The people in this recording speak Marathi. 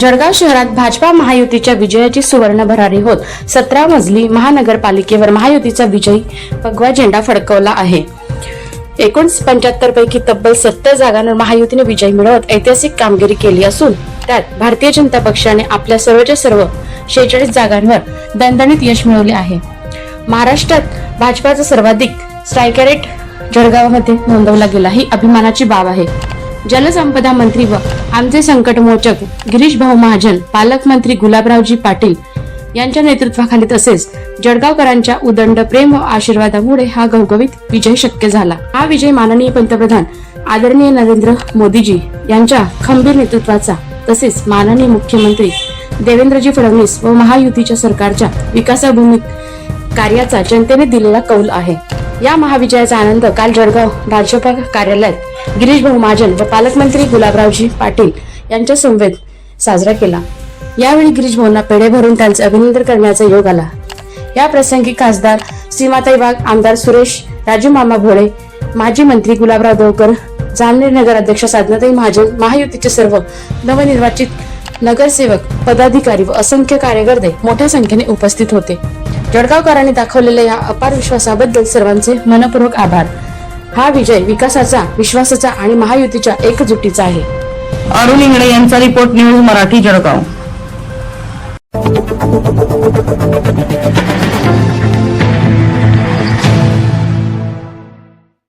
जळगाव शहरात भाजपा महायुतीच्या विजयाची सुवर्ण भरारी होत सतरा मजली महानगरपालिकेवर महायुतीचा विजयी भगवा झेंडा फडकवला आहे. एकूण पंच्याहत्तर पैकी तब्बल सत्तर जागांवर महायुतीने विजय मिळवत ऐतिहासिक कामगिरी केली असून त्यात भारतीय जनता पक्षाने आपल्या सर्वच्या सर्व शेहेचाळीस जागांवर दणदणीत यश मिळवले आहे. महाराष्ट्रात भाजपाचा सर्वाधिक स्ट्रायकरेट जळगावमध्ये नोंदवला गेला. ही अभिमानाची बाब आहे. जलसंपदा मंत्री व आमचे संकटमोचक गिरीश भाऊ महाजन पालकमंत्री गुलाबरावजी पाटील यांच्या नेतृत्वाखाली तसेच जळगावकरांच्या उदंड प्रेम व आशीर्वादामुळे हा घवघवीत विजय शक्य झाला. हा विजय माननीय पंतप्रधान आदरणीय नरेंद्र मोदीजी यांच्या खंबीर नेतृत्वाचा तसेच माननीय मुख्यमंत्री देवेंद्रजी फडणवीस व महायुतीच्या सरकारच्या विकासाभूमी कार्याचा जनतेने दिलेला कौल आहे. या महाविजयाचा आनंद काल जळगाव भाजपा कार्यालयात गिरीश भाऊ महाजन व पालकमंत्री गुलाबरावजी पाटील यांच्या समवेत साजरा केला. यावेळी गिरीश भाऊंना पेढे भरून त्यांचे अभिनंदन करण्याचा योग आला. या प्रसंगी खासदार सीमाताई वाघ आमदार सुरेश राजू मामा भोळे माजी मंत्री गुलाबराव देवकर जामनेर नगर अध्यक्ष साधनाताई महाजन महायुतीचे सर्व नवनिर्वाचित नगरसेवक पदाधिकारी व असंख्य कार्यकर्ते मोठ्या संख्येने उपस्थित होते. जळगावकरांनी दाखवलेल्या या अपार विश्वासाबद्दल सर्वांचे मनपूर्वक आभार. हा विजय विकासाचा विश्वासाचा आणि महायुतीच्या एकजुटीचा आहे. अरुण इंगळे यांचा रिपोर्ट न्यूज मराठी जळगाव.